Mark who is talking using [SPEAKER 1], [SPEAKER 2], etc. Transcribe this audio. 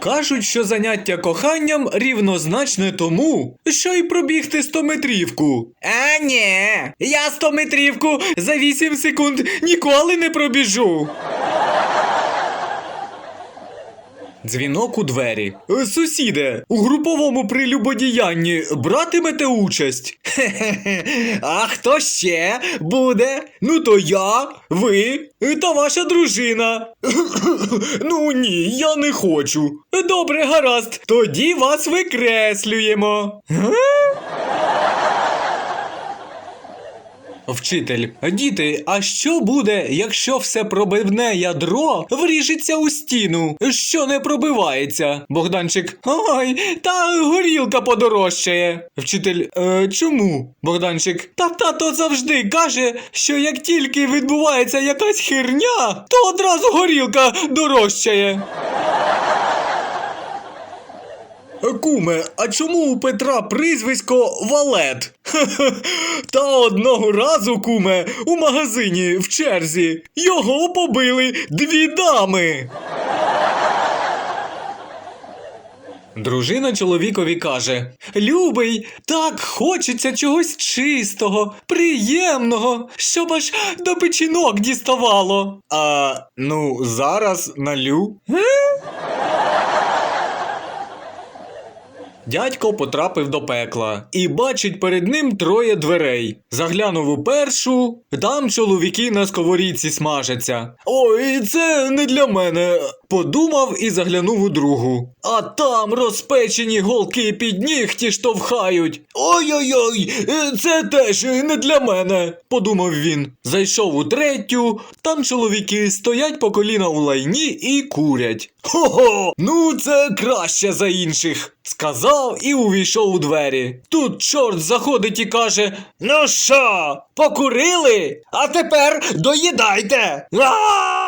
[SPEAKER 1] Кажуть, що заняття коханням рівнозначне тому, що й пробігти стометрівку. А ні, я стометрівку за 8 секунд ніколи не пробіжу. Дзвінок у двері. «Е, Сусіде, у груповому прелюбодіянні братимете участь? Хе-хе-хе. А хто ще буде? Ну то я, ви та ваша дружина. ну ні, я не хочу. Добре, гаразд. Тоді вас викреслюємо. Вчитель, діти, а що буде, якщо все пробивне ядро вріжеться у стіну, що не пробивається? Богданчик, ой, та горілка подорожчає. Вчитель, е, чому? Богданчик, та тато завжди каже, що як тільки відбувається якась херня, то одразу горілка дорожчає. Куме, а чому у Петра прізвисько Валет? Та одного разу, куме, у магазині в черзі його побили дві дами. Дружина чоловікові каже: Любий, так хочеться чогось чистого, приємного, щоб аж до печінок діставало. А ну, зараз налю. Дядько потрапив до пекла і бачить перед ним троє дверей. Заглянув у першу, там чоловіки на сковорідці смажаться. Ой, це не для мене. Подумав і заглянув у другу. А там розпечені голки під нігті штовхають. Ой-ой-ой, е, це теж не для мене, подумав він. Зайшов у третю, там чоловіки стоять по коліна у лайні і курять. Хо-хо, ну це краще за інших, сказав і увійшов у двері. Тут чорт заходить і каже: Ну що, покурили? А тепер доїдайте. А!